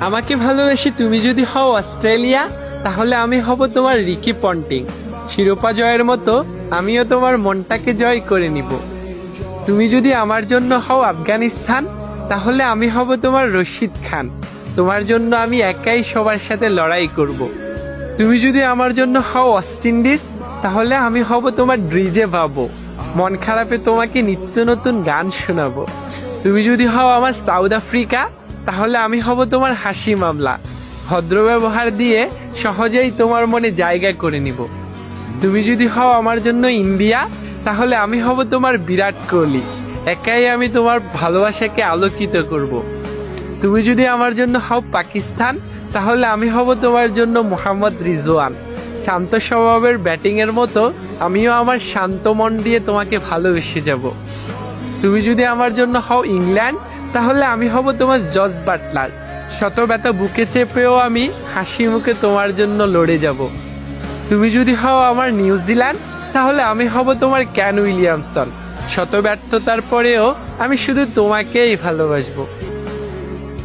আমাকে ভালোবেসে তুমি যদি হও অস্ট্রেলিয়া, তাহলে আমি হব তোমার রিকি পন্টিং। শিরোপা জয়ের মতো আমিও তোমার মনটাকে জয় করে নিব। তুমি যদি আমার জন্য হও আফগানিস্তান, তাহলে আমি হব তোমার রশিদ খান। তোমার জন্য আমি একাই সবার সাথে লড়াই করব। তুমি যদি আমার জন্য হও ওয়েস্ট ইন্ডিজ তাহলে আমি হব তোমার ড্রিজে ভাবো। মন খারাপে তোমাকে নিত্য নতুন গান শোনাবো। তুমি যদি হও আমার সাউথ আফ্রিকা তাহলে আমি হব তোমার হাসি মামলা। ভদ্র ব্যবহার দিয়ে সহজেই তোমার মনে জায়গা করে নিব। তুমি যদি হও আমার জন্য ইন্ডিয়া, তাহলে আমি হব তোমার বিরাট কোহলি। একাই আমি তোমার ভালোবাসাকে আলোকিত করব। তুমি যদি আমার জন্য হও পাকিস্তান, তাহলে আমি হব তোমার জন্য মোহাম্মদ রিজওয়ান। শান্ত স্বভাবের ব্যাটিং এর মতো আমিও আমার শান্ত মন দিয়ে তোমাকে ভালোবেসে যাব। তুমি যদি আমার জন্য হও ইংল্যান্ড তাহলে আমি হব তোমার জজ বাটলার। শত ব্যথা বুকে চেপেও আমি হাসি মুখে তোমার জন্য লড়ে যাব। তুমি যদি হও আমার নিউজিল্যান্ড তাহলে আমি হব তোমার ক্যান উইলিয়ামসন। শত ব্যর্থতার পরেও আমি শুধু তোমাকেই ভালোবাসবো।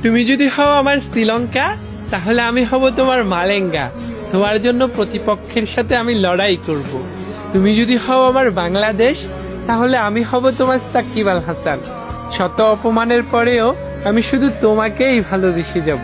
তুমি যদি হও আমার শ্রীলঙ্কা, তাহলে আমি হব তোমার মালেঙ্গা। তোমার জন্য প্রতিপক্ষের সাথে আমি লড়াই করব। তুমি যদি হও আমার বাংলাদেশ, তাহলে আমি হব তোমার সাকিব আল হাসান। শত অপমানের পরেও আমি শুধু তোমাকেই ভালোবেসে যাব।